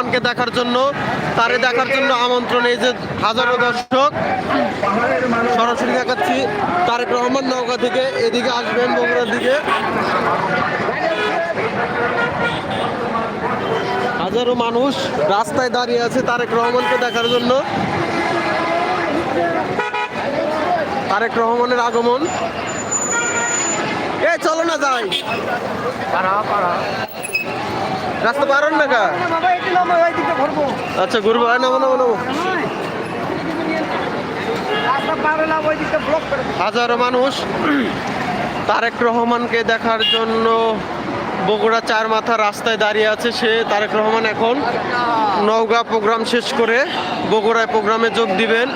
রহমানকে দেখার জন্য, তারে দেখার জন্য আমন্ত্রণ এই যে হাজারো দর্শক। সরাসরি দেখাচ্ছি, তারেক রহমান নৌকা থেকে এদিকে আসবেন বগুড়ার দিকে। হাজারো মানুষ রাস্তায় দাঁড়িয়ে আছে তারেক রহমানকে দেখার জন্য। তারেক রহমানের আগমন। এ, চলো না যাই। রাস্তা পারন না কা আচ্ছা ঘুরবো। আয়, নামো নামো নামো। হাজারো মানুষ। তারেক রহমানকে দেখার জন্য বগুড়া চার মাথা রাস্তায় দাঁড়িয়ে আছে সে, তারেক রহমান এখন নওগাঁ প্রোগ্রাম শেষ করে বগুড়ায় প্রোগ্রামে যোগ দিবেন।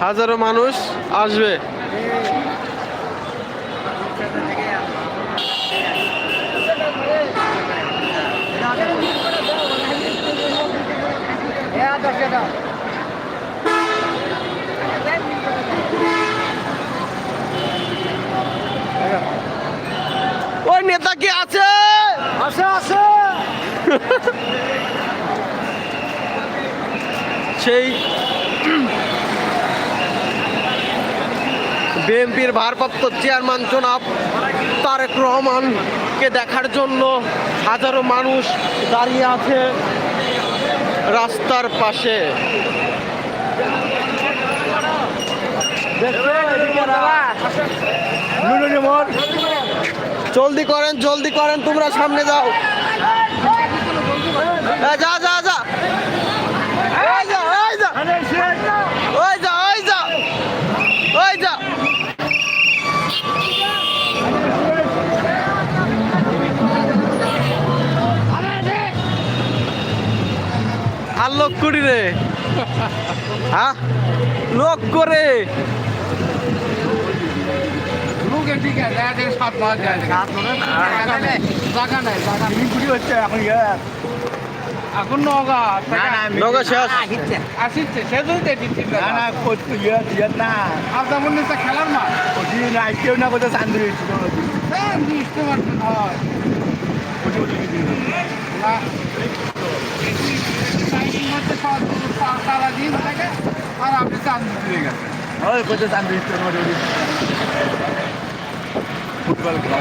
হাজারো মানুষ আসবে। ওই নেতা কি আছে? আছে আছে। সেই বিএনপির ভারপ্রাপ্ত চেয়ারম্যান জনাব তারেক রহমানকে দেখার জন্য হাজারো মানুষ দাঁড়িয়ে আছে। রাস্তার পাশে। জলদি করেন জলদি করেন তোমরা সামনে যাও। যা যা আর লোক করি রে। হ্যাঁ লোক করে। এখন এখন নগা নগা শেষ। আসিচ্ছে। যদি দিচ্ছি না না করতে ইয়ে ইয়ে না। আপনার মনে হচ্ছে খেলার মাঠ? ওটি না কেউ না কোথাও চান্দি হয়েছিল হ্যাঁ বুঝতে পারছেন হয়। থাকে আর আপনি চান্দি দিয়ে গেছেন। ওই ফুটবল খেলা